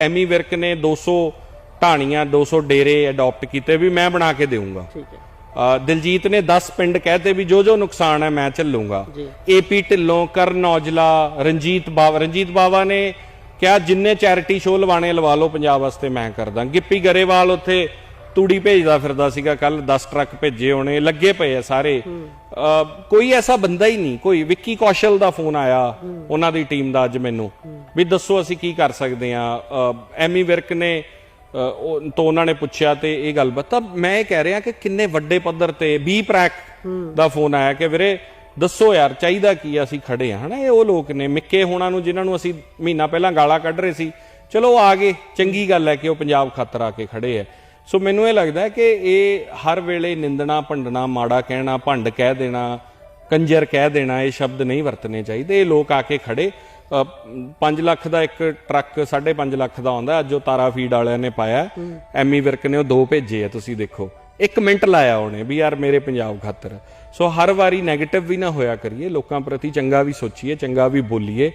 ਐਮੀ ਵਿਰਕ ਨੇ 200 ਢਾਣੀਆਂ 200 ਡੇਰੇ ਅਡਾਪਟ ਕੀਤੇ ਵੀ ਮੈਂ ਬਣਾ ਕੇ ਦੇਵਾਂਗਾ ਠੀਕ ਹੈ। ਅ, ਦਿਲਜੀਤ ਨੇ 10 ਪਿੰਡ ਕਹਤੇ ਵੀ ਜੋ ਜੋ ਨੁਕਸਾਨ ਹੈ ਮੈਂ ਝੱਲੂੰਗਾ। ਜੀ। ਏਪੀ ਢਿੱਲੋਂ ਕਰਨ ਔਜਲਾ ਰਣਜੀਤ ਬਾਵਾ ਰਣਜੀਤ ਬਾਵਾ ਨੇ ਕਿਹਾ ਜਿੰਨੇ ਚੈਰਿਟੀ ਸ਼ੋਅ ਲਵਾਣੇ ਲਵਾ ਲਓ ਪੰਜਾਬ ਵਾਸਤੇ ਮੈਂ ਕਰਦਾ। ਗਿੱਪੀ ਗਰੇਵਾਲ ਉੱਥੇ ਤੂੜੀ ਭੇਜਦਾ ਫਿਰਦਾ ਸੀਗਾ ਕੱਲ 10 ਟਰੱਕ ਭੇਜੇ ਹੋਣੇ ਲੱਗੇ ਪਏ ਆ ਸਾਰੇ। ਕੋਈ ਐਸਾ ਬੰਦਾ ਹੀ ਨਹੀਂ ਕੋਈ ਵਿੱਕੀ ਕੌਸ਼ਲ ਦਾ ਫੋਨ ਆਇਆ ਉਹਨਾਂ ਦੀ ਟੀਮ ਦਾ ਅੱਜ ਮੈਨੂੰ। ਵੀ ਦੱਸੋ ਅਸੀਂ ਕੀ ਕਰ ਸਕਦੇ ਆ ਐਮੀ ਵਿਰਕ ਨੇ ਤੋਂ ਉਹਨਾਂ ਨੇ ਪੁੱਛਿਆ ਤੇ ਇਹ ਗੱਲ ਬਤਾ ਮੈਂ ਇਹ ਕਹਿ ਰਿਹਾ ਕਿ ਕਿੰਨੇ ਵੱਡੇ ਪੱਧਰ ਤੇ ਬੀ ਪ੍ਰੈਕ ਦਾ ਫੋਨ ਆਇਆ ਕਿ ਵੀਰੇ ਦੱਸੋ ਯਾਰ, ਚਾਹੀਦਾ ਕੀ ਅਸੀਂ ਖੜੇ ਆ ਹਨਾ? ਇਹ ਉਹ ਲੋਕ ਨੇ, ਮਿੱਕੇ ਹੋਣਾ ਨੂੰ ਜਿਨ੍ਹਾਂ ਨੂੰ ਅਸੀਂ ਮਹੀਨਾ ਪਹਿਲਾਂ ਗਾਲਾਂ ਕੱਢ ਰਹੇ ਸੀ। ਚਲੋ ਉਹ ਆ ਗਏ, ਚੰਗੀ ਗੱਲ ਹੈ ਕਿ ਉਹ ਪੰਜਾਬ ਖਾਤਰ ਆ ਕੇ ਖੜੇ ਆ ਸੋ ਮੈਨੂੰ ਇਹ ਲੱਗਦਾ ਹੈ ਕਿ ਇਹ ਹਰ ਵੇਲੇ ਨਿੰਦਣਾ, ਭੰਡਣਾ, ਮਾੜਾ ਕਹਿਣਾ, ਭੰਡ ਕਹਿ ਦੇਣਾ, ਕੰਜਰ ਕਹਿ ਦੇਣਾ, ਇਹ ਸ਼ਬਦ ਨਹੀਂ ਵਰਤਨੇ ਚਾਹੀਦੇ। ਇਹ ਲੋਕ ਆ ਕੇ ਖੜੇ। 5 ਲੱਖ ਦਾ ਇੱਕ ਟਰੱਕ 5.5 ਲੱਖ ਦਾ ਆਉਂਦਾ। ਅੱਜ ਉਹ ਤਾਰਾ ਫੀਡ ਵਾਲਿਆਂ ਨੇ ਪਾਇਆ। ਐਮੀ ਵਿਰਕ ਨੇ ਉਹ ਦੋ ਭੇਜੇ ਆ, ਤੁਸੀਂ ਦੇਖੋ। ਇੱਕ ਮਿੰਟ ਲਾਇਆ ਉਹਨੇ ਵੀ, ਯਾਰ ਮੇਰੇ ਪੰਜਾਬ ਖਾਤਰ। ਸੋ ਹਰ ਵਾਰੀ 네ਗੇਟਿਵ ਵੀ ਨਾ ਹੋਇਆ ਕਰੀਏ, ਲੋਕਾਂ ਪ੍ਰਤੀ ਚੰਗਾ ਵੀ ਸੋਚੀਏ, ਚੰਗਾ ਵੀ ਬੋਲੀਏ।